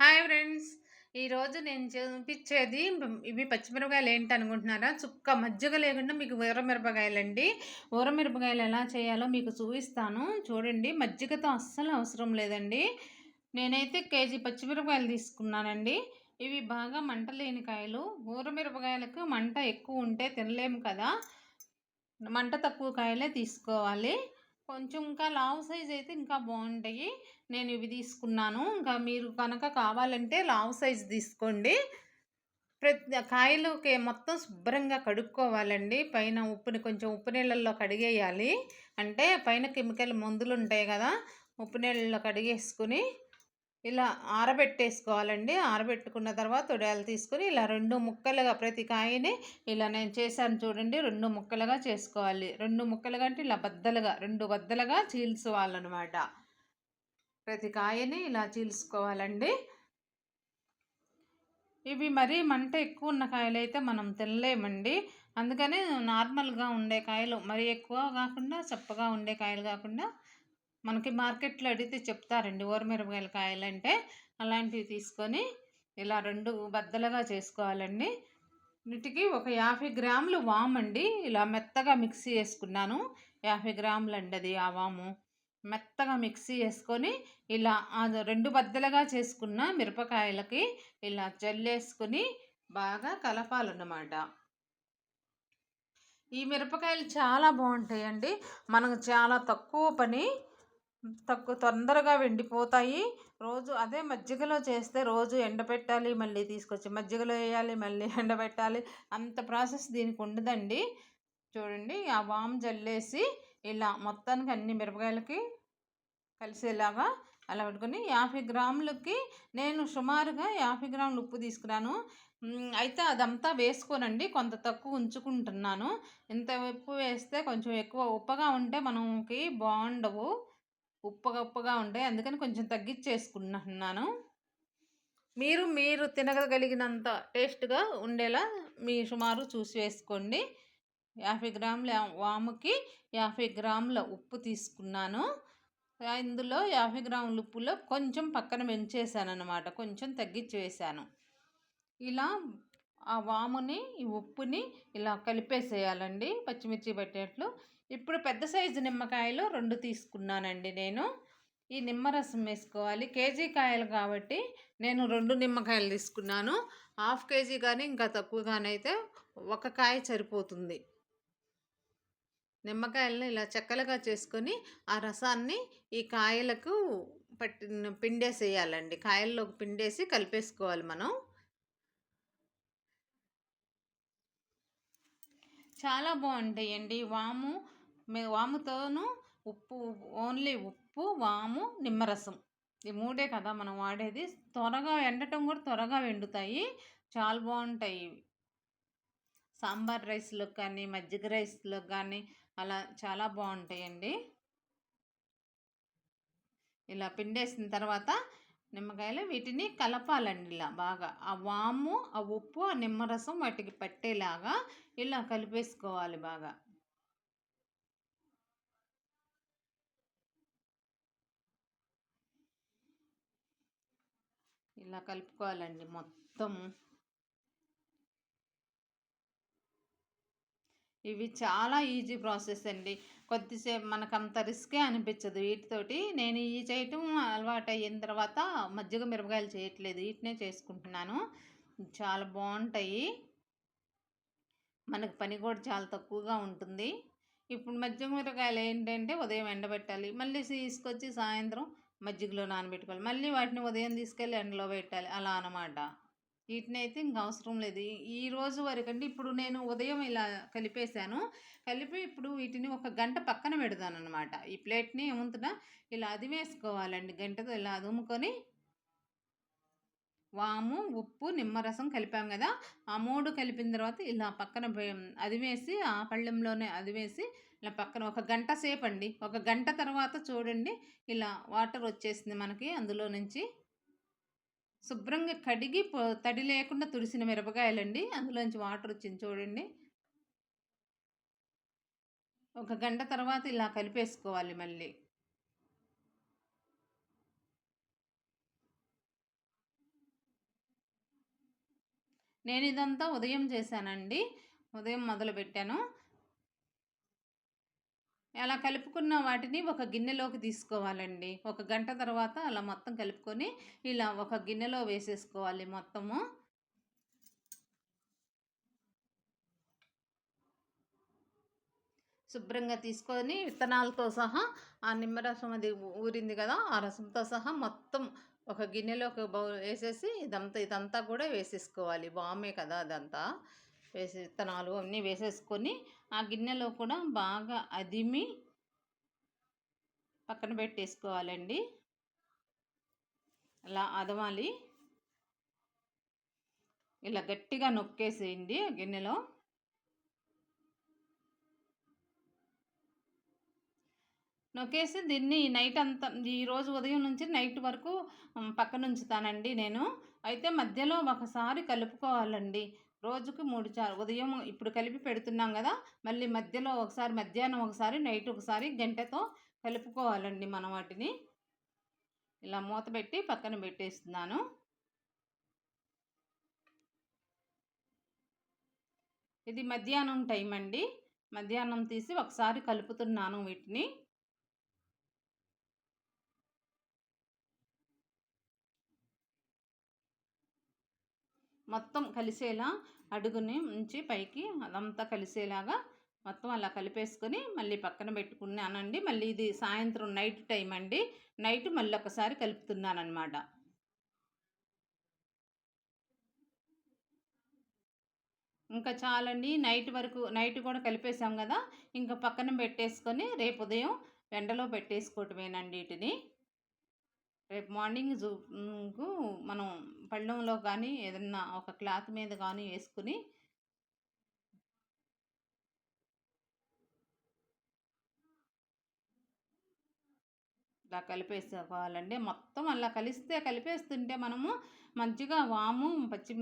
Hi friends. ఈరోజు నేను చూపించేది ఇవి పచ్చిమిరపకాయలు ఏంటి అనుకుంటున్నారా చుక్క మజ్జిగ లేకుండా మీకు ఊరమిరపకాయలండి ఊరమిరపకాయలు ఎలా చేయాలో మీకు చూపిస్తాను. చూడండి మజ్జిగతో అస్సలు అవసరం లేదండి. నేనైతే కేజీ పచ్చిమిరపకాయలు తీసుకున్నానండి. ఇవి బాగా మంట లేని కాయలు. ఊరమిరపకాయలకు మంట ఎక్కువ ఉంటే తినలేము కదా. మంట తక్కువ కాయలే తీసుకోవాలి. కొంచెం ఇంకా లావు సైజ్ అయితే ఇంకా బాగుంటాయి నేను ఇవి తీసుకున్నాను. ఇంకా మీరు కనుక కావాలంటే లావు సైజ్ తీసుకోండి. ప్రతి కాయలుకి మొత్తం శుభ్రంగా కడుక్కోవాలండి. పైన ఉప్పుని కొంచెం ఉప్పు నీళ్ళల్లో కడిగేయాలి. అంటే పైన కెమికల్ మందులు ఉంటాయి కదా ఉప్పు నీళ్ళల్లో కడిగేసుకుని ఇలా ఆరబెట్టేసుకోవాలండి. ఆరబెట్టుకున్న తర్వాత ఉడయాలు తీసుకొని ఇలా రెండు ముక్కలుగా ప్రతి కాయని ఇలా నేను చేశాను చూడండి. రెండు ముక్కలుగా చేసుకోవాలి. రెండు ముక్కలుగా అంటే ఇలా బద్దలుగా రెండు బద్దలుగా చీల్చుకోవాలన్నమాట. ప్రతి కాయని ఇలా చీల్చుకోవాలండి. ఇవి మరీ మంట ఎక్కువ ఉన్న కాయలు అయితే మనం తినలేమండి. అందుకనే నార్మల్గా ఉండే కాయలు మరీ ఎక్కువ కాకుండా చప్పగా ఉండే కాయలు కాకుండా మనకి మార్కెట్లో అడిగితే చెప్తారండి ఊరమిరపకాయల కాయలు అంటే అలాంటివి తీసుకొని ఇలా రెండు బద్దలుగా చేసుకోవాలండి. వీటికి ఒక యాభై గ్రాములు వామ్ అండి. ఇలా మెత్తగా మిక్సీ చేసుకున్నాను. యాభై గ్రాములు అండి అది ఆ వాము. మెత్తగా మిక్సీ వేసుకొని ఇలా రెండు బద్దలుగా చేసుకున్న మిరపకాయలకి ఇలా జల్లేసుకుని బాగా కలపాలన్నమాట. ఈ మిరపకాయలు చాలా బాగుంటాయండి. మనకు చాలా తక్కువ పని తక్కువ తొందరగా వెండిపోతాయి. రోజు అదే మజ్జిగలో చేస్తే రోజు ఎండబెట్టాలి మళ్ళీ తీసుకొచ్చి మజ్జిగలో వేయాలి మళ్ళీ ఎండబెట్టాలి. అంత ప్రాసెస్ దీనికి ఉండదండి. చూడండి ఆ వామ్ జల్లేసి ఇలా మొత్తానికి అన్ని మిరపకాయలకి కలిసేలాగా అలా పెట్టుకొని యాభై గ్రాములకి నేను సుమారుగా యాభై గ్రాములు ఉప్పు తీసుకున్నాను. అయితే అదంతా వేసుకోనండి. కొంత తక్కువ ఉంచుకుంటున్నాను. ఇంత ఉప్పు వేస్తే కొంచెం ఎక్కువ ఉప్పగా ఉంటే మనకి బాగుండవు. ఉప్పగా ఉప్పగా ఉంటాయి అందుకని కొంచెం తగ్గించేసుకుంటున్నాను మీరు మీరు తినగలిగినంత టేస్ట్గా ఉండేలా మీ సుమారు చూసి వేసుకోండి. యాభై గ్రాముల వాముకి యాభై గ్రాముల ఉప్పు తీసుకున్నాను. ఇందులో యాభై గ్రాముల ఉప్పులో కొంచెం పక్కన పెంచేసాను అనమాట కొంచెం తగ్గించి వేసాను ఇలా ఆ వాముని ఈ ఉప్పుని ఇలా కలిపేసేయాలండి పచ్చిమిర్చి పెట్టేట్లు. ఇప్పుడు పెద్ద సైజు నిమ్మకాయలు రెండు తీసుకున్నానండి నేను. ఈ నిమ్మరసం వేసుకోవాలి. కేజీ కాయలు కాబట్టి నేను రెండు నిమ్మకాయలు తీసుకున్నాను. హాఫ్ కేజీ కానీ ఇంకా తక్కువగానైతే ఒక కాయ సరిపోతుంది. నిమ్మకాయలను ఇలా చెక్కలుగా చేసుకొని ఆ రసాన్ని ఈ కాయలకు పట్టి పిండేసేయాలండి. కాయల్లోకి పిండేసి కలిపేసుకోవాలి మనం. చాలా బాగుంటాయండి. వాము వాముతోను ఉప్పు ఓన్లీ ఉప్పు వాము నిమ్మరసం. ఈ మూడే కదా మనం వాడేది. త్వరగా ఎండటం కూడా త్వరగా వెండుతాయి. చాలా బాగుంటాయి ఇవి. సాంబార్ రైస్లో కానీ మజ్జిగ రైస్లో కానీ అలా చాలా బాగుంటాయండి. ఇలా పిండేసిన తర్వాత నిమ్మకాయలు వీటిని కలపాలండి ఇలా బాగా. ఆ వాము ఆ ఉప్పు ఆ నిమ్మరసం వాటికి పట్టేలాగా ఇలా కలిపేసుకోవాలి బాగా. ఇలా కలుపుకోవాలండి మొత్తం ఇవి చాలా ఈజీ ప్రాసెస్ అండి. కొద్దిసేపు మనకు అంత రిస్కే అనిపించదు వీటితోటి. నేను ఈ చేయటం అలవాటు అయిన తర్వాత మజ్జిగ మిరపకాయలు చేయట్లేదు. వీటినే చేసుకుంటున్నాను. చాలా బాగుంటాయి. మనకు పని కూడా చాలా తక్కువగా ఉంటుంది. ఇప్పుడు మజ్జిగ మిరపకాయలు ఏంటంటే ఉదయం ఎండబెట్టాలి. మళ్ళీ తీసుకొచ్చి సాయంత్రం మజ్జిగలో నానబెట్టుకోవాలి. మళ్ళీ వాటిని ఉదయం తీసుకెళ్ళి ఎండలో పెట్టాలి. అలా అనమాట వీటిని అయితే ఇంక అవసరం లేదు. ఈ రోజు వరకు అంటే ఇప్పుడు నేను ఉదయం ఇలా కలిపేశాను. కలిపి ఇప్పుడు వీటిని ఒక గంట పక్కన పెడతాను అనమాట ఈ ప్లేట్ని ఏముంటున్నా ఇలా అది వేసుకోవాలండి. గంటతో ఇలా అదుముకొని వాము ఉప్పు నిమ్మరసం కలిపాం కదా. ఆ మూడు కలిపిన తర్వాత ఇలా పక్కన అదివేసి ఆ పళ్ళెంలోనే అదివేసి ఇలా పక్కన ఒక గంట సేపు అండి ఒక గంట తర్వాత చూడండి. ఇలా వాటర్ వచ్చేసింది మనకి అందులో నుంచి. శుభ్రంగా కడిగి తడి లేకుండా తుడిసిన మిరపకాయలండి. అందులోంచి వాటర్ వచ్చింది చూడండి. ఒక గంట తర్వాత ఇలా కలిపేసుకోవాలి మళ్ళీ. నేను ఇదంతా ఉదయం చేశానండి. ఉదయం మొదలుపెట్టాను. అలా కలుపుకున్న వాటిని ఒక గిన్నెలోకి తీసుకోవాలండి. ఒక గంట తర్వాత అలా మొత్తం కలుపుకొని ఇలా ఒక గిన్నెలో వేసేసుకోవాలి మొత్తము. శుభ్రంగా తీసుకొని విత్తనాలతో సహా ఆ నిమ్మరసం అది ఊరింది కదా ఆ రసంతో సహా మొత్తం ఒక గిన్నెలో ఒక బౌల్ వేసేసి ఇదంతా ఇదంతా కూడా వేసేసుకోవాలి. బామే కదా అదంతా. వేసి విత్తనాలు అన్నీ వేసేసుకొని ఆ గిన్నెలో కూడా బాగా అదిమి పక్కన పెట్టేసుకోవాలండి. అలా అదమాలి. ఇలా గట్టిగా నొక్కేసేయండి గిన్నెలో. నొక్కేసి దీన్ని నైట్ అంతా ఈరోజు ఉదయం నుంచి నైట్ వరకు పక్కన ఉంచుతానండి నేను. అయితే మధ్యలో ఒకసారి కలుపుకోవాలండి. రోజుకు మూడు చారు ఉదయం ఇప్పుడు కలిపి పెడుతున్నాం కదా మళ్ళీ మధ్యలో ఒకసారి మధ్యాహ్నం ఒకసారి నైట్ ఒకసారి గంటతో కలుపుకోవాలండి మనం వాటిని. ఇలా మూత పెట్టి పక్కన పెట్టేస్తున్నాను. ఇది మధ్యాహ్నం టైం అండి. మధ్యాహ్నం తీసి ఒకసారి కలుపుతున్నాను వీటిని. మొత్తం కలిసేలా అడుగుని ఉంచి పైకి అదంతా కలిసేలాగా మొత్తం అలా కలిపేసుకొని మళ్ళీ పక్కన పెట్టుకున్నానండి మళ్ళీ ఇది సాయంత్రం నైట్ టైం అండి. నైట్ మళ్ళీ ఒకసారి కలుపుతున్నాను ఇంకా చాలండి. నైట్ వరకు నైట్ కూడా కలిపేసాం కదా. ఇంకా పక్కన పెట్టేసుకొని రేపు ఉదయం ఎండలో పెట్టేసుకోవటమేనండి వీటిని. రేపు మార్నింగ్ జూకు మనం పళ్ళెంలో కానీ ఏదన్నా ఒక క్లాత్ మీద కానీ వేసుకుని ఇలా కలిపేసుకోవాలండి. మొత్తం అలా కలిస్తే కలిపేస్తుంటే మనము మంచిగా వాము పచ్చి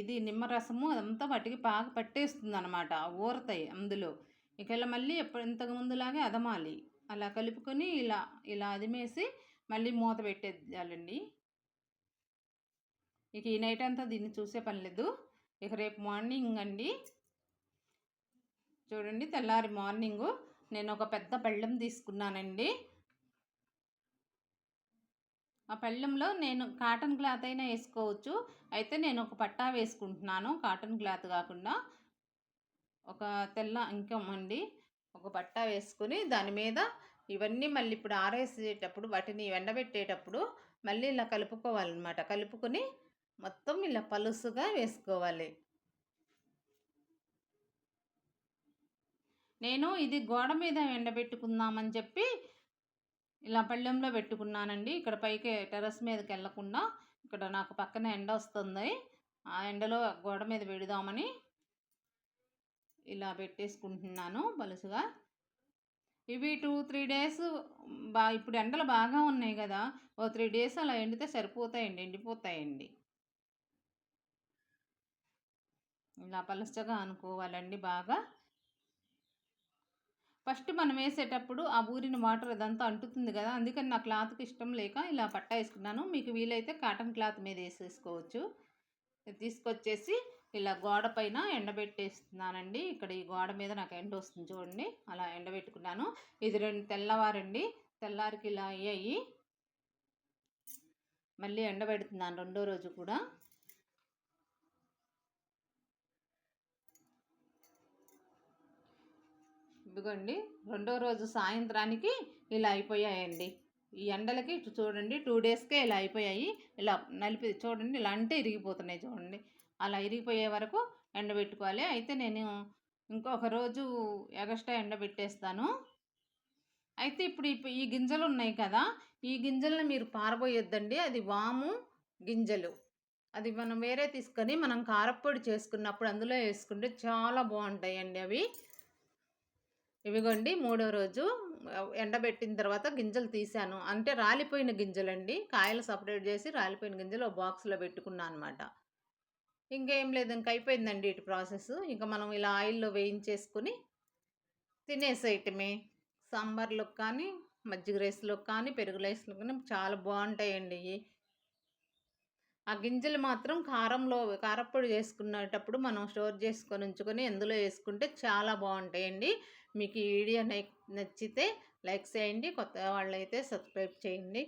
ఇది నిమ్మరసము అదంతా వాటికి బాగా పట్టేస్తుంది అనమాట ఊరతాయి అందులో. ఇక మళ్ళీ ఎప్పుడు ఇంతకు ముందులాగే అదమాలి. అలా కలుపుకొని ఇలా ఇలా అదిమేసి మళ్ళీ మూత పెట్టేయాలండి. ఇక ఈ నైట్ అంతా దీన్ని చూసే పని లేదు. ఇక రేపు మార్నింగ్ అండి. చూడండి తెల్లారి మార్నింగు నేను ఒక పెద్ద పళ్ళెం తీసుకున్నానండి. ఆ పళ్ళెంలో నేను కాటన్ క్లాత్ అయినా వేసుకోవచ్చు. అయితే నేను ఒక పట్టా వేసుకుంటున్నాను కాటన్ క్లాత్ కాకుండా. ఒక తెల్ల ఇంకం అండి. ఒక పట్టా వేసుకొని దాని మీద ఇవన్నీ మళ్ళీ ఇప్పుడు ఆరేసేటప్పుడు వాటిని ఎండబెట్టేటప్పుడు మళ్ళీ ఇలా కలుపుకోవాలన్నమాట. కలుపుకొని మొత్తం ఇలా పలుసుగా వేసుకోవాలి. నేను ఇది గోడ మీద ఎండబెట్టుకుందామని చెప్పి ఇలా పళ్ళెంలో పెట్టుకున్నానండి. ఇక్కడ పైకి టెరస్ మీదకి వెళ్ళకుండా ఇక్కడ నాకు పక్కన ఎండ వస్తుంది. ఆ ఎండలో గోడ మీద పెడదామని ఇలా పెట్టేసుకుంటున్నాను పలుసుగా. ఇవి టూ త్రీ డేస్ బా ఇప్పుడు ఎండలు బాగా ఉన్నాయి కదా ఓ త్రీ డేస్ అలా ఎండితే సరిపోతాయండి ఎండిపోతాయండి. ఇలా పలుచగా అనుకోవాలండి బాగా. ఫస్ట్ మనం వేసేటప్పుడు ఆ ఊరిన వాటర్ అదంతా అంటుతుంది కదా అందుకని నా క్లాత్కి ఇష్టం లేక ఇలా పట్టా వేసుకున్నాను. మీకు వీలైతే కాటన్ క్లాత్ మీద వేసేసుకోవచ్చు. తీసుకొచ్చేసి ఇలా గోడ పైన ఎండబెట్టేస్తున్నానండి. ఇక్కడ ఈ గోడ మీద నాకు ఎండ వస్తుంది చూడండి. అలా ఎండబెట్టుకున్నాను. ఇది రెండు తెల్లవారండి. తెల్లారికి ఇలా అయ్యాయి. మళ్ళీ ఎండబెడుతున్నాను రెండో రోజు కూడా. ఇదిగోండి. రెండో రోజు సాయంత్రానికి ఇలా అయిపోయాయండి. ఈ ఎండలకి చూడండి. టూ డేస్కే ఇలా అయిపోయాయి. ఇలా నలిపి చూడండి. ఇలా అంటే ఇరిగిపోతున్నాయి చూడండి. అలా ఇరిగిపోయే వరకు ఎండబెట్టుకోవాలి. అయితే నేను ఇంకొక రోజు ఎగస్ట్రా ఎండబెట్టేస్తాను. అయితే ఇప్పుడు ఈ గింజలు ఉన్నాయి కదా ఈ గింజలను మీరు పారబోయొద్దండి. అది వాము గింజలు. అది మనం వేరే తీసుకొని మనం కారప్పొడి చేసుకున్నప్పుడు అందులో వేసుకుంటే చాలా బాగుంటాయండి అవి. ఇవిగోండి మూడో రోజు ఎండబెట్టిన తర్వాత గింజలు తీసాను. అంటే రాలిపోయిన గింజలండి. కాయలు సపరేట్ చేసి రాలిపోయిన గింజలు బాక్స్లో పెట్టుకున్నాను అనమాట ఇంకేం లేదు. ఇంక అయిపోయిందండి ఇటు ప్రాసెస్. ఇంకా మనం ఇలా ఆయిల్లో వేయించేసుకుని తినేసేయటమే. సాంబార్లో కానీ మజ్జిగ రైస్లో కానీ పెరుగు రైస్లో కానీ చాలా బాగుంటాయండి. ఆ గింజలు మాత్రం కారంలో కారప్పొడి చేసుకునేటప్పుడు మనం స్టోర్ చేసుకొని ఉంచుకొని ఎందులో వేసుకుంటే చాలా బాగుంటాయండి. మీకు ఈ వీడియో నచ్చితే లైక్ చేయండి. కొత్త వాళ్ళైతే సబ్స్క్రైబ్ చేయండి.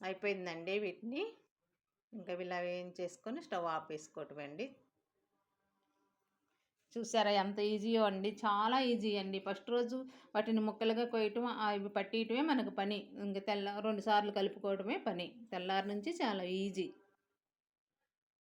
అయిపోయిందండి వీటిని. ఇంకా ఇలా వేయించేసుకొని స్టవ్ ఆపేసుకోవటమండి చూసారా ఎంత ఈజీయో అండి. చాలా ఈజీ అండి. ఫస్ట్ రోజు వాటిని ముక్కలుగా కోయటం అవి పట్టియటమే మనకు పని. ఇంక తెల్ల రెండుసార్లు కలుపుకోవటమే పని. తెల్లారి నుంచి చాలా ఈజీ.